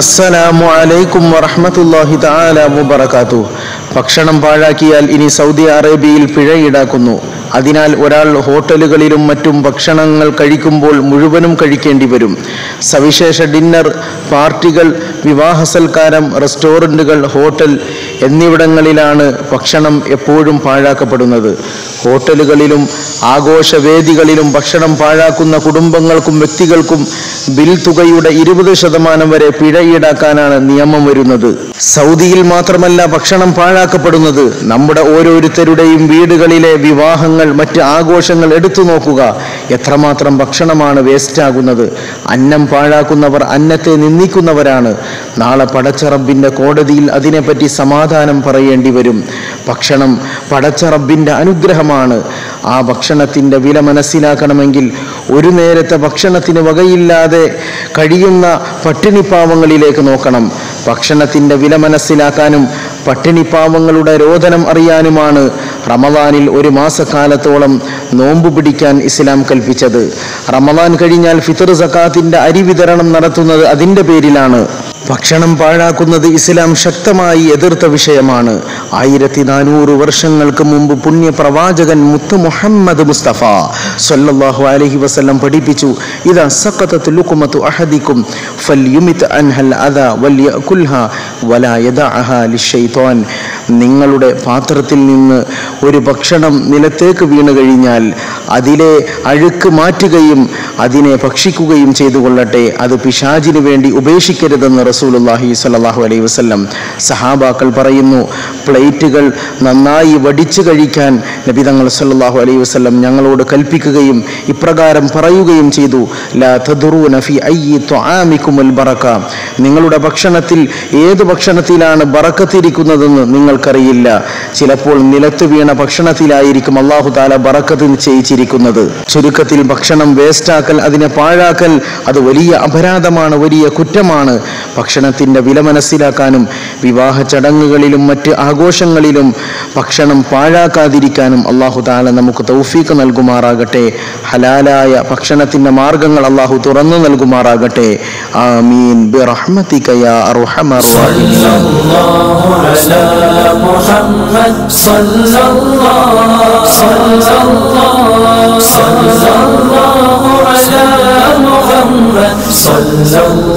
അസ്സലാമു അലൈക്കും വറഹ്മത്തുള്ളാഹി തആല മുബറക്കാത്തു ഭക്ഷണം പാഴാക്കിയാൽ ഇനി സൗദി അറേബ്യയിൽ പിഴ ഈടാക്കുന്നു. അതിനാൽ ഒരാൾ ഹോട്ടലുകളിലും മറ്റും ഭക്ഷണങ്ങൾ കഴിക്കുമ്പോൾ മുഴുവനും കഴിക്കേണ്ടി വരും. സവിശേഷ ഡിന്നർ പാർട്ടികൾ വിവാഹ സൽക്കാരം റെസ്റ്റോറന്റുകൾ ഹോട്ടൽ എന്നിവിടങ്ങളിലാണ് ഭക്ഷണം എപ്പോഴും പാഴാക്കപ്പെടുന്നത്. ഹോട്ടലുകളിലും ആഘോഷവേദികളിലും ഭക്ഷണം പാഴാക്കുന്ന കുടുംബങ്ങൾക്കും വ്യക്തികൾക്കും ബിൽ തുകയുടെ ഇരുപത് ശതമാനം വരെ പിഴ ഈടാക്കാനാണ് നിയമം വരുന്നത്. സൗദിയിൽ മാത്രമല്ല ഭക്ഷണം പാഴാക്കപ്പെടുന്നത്. നമ്മുടെ ഓരോരുത്തരുടെയും വീടുകളിലെ വിവാഹങ്ങൾ മറ്റ് ആഘോഷങ്ങൾ എടുത്തു നോക്കുക. എത്രമാത്രം ഭക്ഷണമാണ് വേസ്റ്റ് ആകുന്നത് അന്നം പാഴാക്കുന്നവർ അന്നത്തെ നിന്ദിക്കുന്നവരാണ്. നാളെ പടച്ചറബിന്റെ കോടതിയിൽ അതിനെപ്പറ്റി സമാധാനം പറയേണ്ടി വരും. ഭക്ഷണം പടച്ചറബിന്റെ അനുഗ്രഹമാണ്. ആ ഭക്ഷണത്തിന്റെ വില മനസ്സിലാക്കണമെങ്കിൽ ഒരു നേരത്തെ ഭക്ഷണത്തിന് വകയില്ലാതെ കഴിയുന്ന പട്ടിണിപ്പാവങ്ങളിലേക്ക് നോക്കണം. ഭക്ഷണത്തിന്റെ വില മനസ്സിലാക്കാനും പട്ടിണിപ്പാവങ്ങളുടെ രോധനം അറിയാനുമാണ് റമദാനിൽ ഒരു മാസക്കാലത്തോളം നോമ്പ് പിടിക്കാൻ ഇസ്ലാം കൽപ്പിച്ചത്. റമദാൻ കഴിഞ്ഞാൽ ഫിത്തർ സക്കാത്തിന്റെ അരി വിതരണം നടത്തുന്നത് അതിന്റെ പേരിലാണ്. ഭക്ഷണം പാഴാക്കുന്നത് ഇസ്ലാം ശക്തമായി എതിർത്ത വിഷയമാണ്. ആയിരത്തി നാനൂറ് വർഷങ്ങൾക്ക് മുമ്പ് പുണ്യ പ്രവാചകൻ മുത്ത് മുഹമ്മദ് മുസ്തഫ സൊല്ലാഹു അലഹി വസ്ലം പഠിപ്പിച്ചു ഇതാ അൻഹൽ അദ നിങ്ങളുടെ പാത്രത്തിൽ നിന്ന് ഒരു ഭക്ഷണം നിലത്തേക്ക് വീണു കഴിഞ്ഞാൽ അതിലെ അഴുക്ക് മാറ്റുകയും അതിനെ ഭക്ഷിക്കുകയും ചെയ്തു കൊള്ളട്ടെ അത് പിശാചിന് വേണ്ടി ഉപേക്ഷിക്കരുതെന്ന് റസൂലുള്ളാഹി സാഹു അലൈഹി വസ്ലം സഹാബാക്കൾ പറയുന്നു പ്ലേറ്റുകൾ നന്നായി വടിച്ചു കഴിക്കാൻ നബി തങ്ങൾ സല്ലല്ലാഹു അലൈഹി വസല്ലം ഞങ്ങളോട് കൽപ്പിക്കുകയും ഇപ്രകാരം പറയുകയും ചെയ്തു ലാ അയ്യി തുആമിക്കുമുൽ ബറക നിങ്ങളുടെ ഭക്ഷണത്തിൽ ഏത് ഭക്ഷണത്തിലാണ് ബറക്കത്തിരിക്കുന്നതെന്ന് നിങ്ങൾക്കറിയില്ല. ചിലപ്പോൾ നിലത്ത് വീണ ഭക്ഷണത്തിലായിരിക്കും അള്ളാഹു താല ബറക്കത്ത് നിശ്ചയിച്ചിരിക്കുന്നത് ചുരുക്കത്തിൽ ഭക്ഷണം വേസ്റ്റാക്കൽ അതിനെ പാഴാക്കൽ അത് വലിയ അപരാധമാണ് വലിയ കുറ്റമാണ്. ഭക്ഷണത്തിൻ്റെ വില മനസ്സിലാക്കാനും വിവാഹ ചടങ്ങുകളിലും മറ്റ് ആഘോഷങ്ങളിലും ഭക്ഷണം പാഴാക്കാതിരിക്കാനും അള്ളാഹു താല നമുക്ക് തൗഫീക്ക് നൽകുമാറാകട്ടെ ഹലാലായ ഭക്ഷണത്തിൻ്റെ മാർഗങ്ങൾ അള്ളാഹു തുറന്നു നൽകുമാറാകട്ടെ ആമീൻ ബിറഹ്മതിക യാ അർഹമർ റഹീം صلى الله صلى الله صلى الله على محمد صلى الله عليه